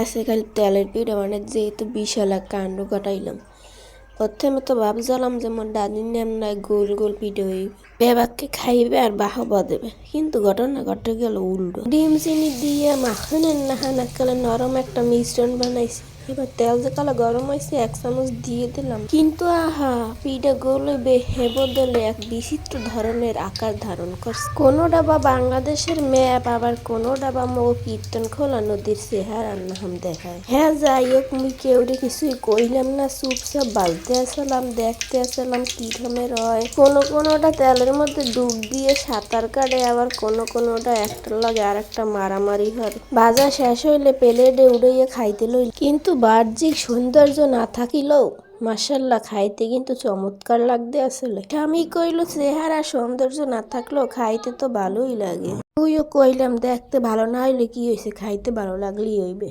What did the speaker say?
আজকে খালি তেলের পিঠা মানে যেহেতু বিশাল এক কাণ্ড ঘটাইলাম। প্রথমে তো ভাবছিলাম যে মোর দাদির নাম নাই, গোল গোল পিঠে হইবে। বেবাককে খাইবে আর বাহবা দেবে। কিন্তু ঘটনা ঘটে গেল উল্টো। ডিম চিনি দিয়ে মাখনের নাহা নাকালে নরম একটা মিশ্রণ বানাইছি। এবার তেল যে কালে গরম হয়েছে এক চামচ দিয়ে দিলাম। কিন্তু আহা পিঠা গোলে বেহে বদলে এক বিচিত্র ধরনের আকার ধারণ করছে কোনোটা ডাবা বাংলাদেশের ম্যাপ আবার কোনোটা ডাবা মো কীর্তন খোলা নদীর চেহারার নাম দেখায়। হ্যাঁ যাই হোক মুই কেউরে কিছুই কইলাম না, চুপচাপ বালতে আসলাম দেখতে আসলাম কি রকমের হয় কোনো কোনোটা তেলের মধ্যে ডুব দিয়ে সাঁতার কাটে, আবার কোনো কোনোটা একটার লাগে আর একটা মারামারি হয়। বাজা শেষ হইলে প্লেটে উড়াইয়া খাইতে লইল। কিন্তু বাহ্যিক সৌন্দর্য না থাকিলেও মাসাল্লাহ খাইতে কিন্তু চমৎকার লাগতে আসলে। আমি কইল, চেহারা সৌন্দর্য না থাকলেও খাইতে তো ভালোই লাগে। তুইও কইলাম, দেখতে ভালো না হইলে কি হয়েছে খাইতে ভালো লাগলেই হইবে।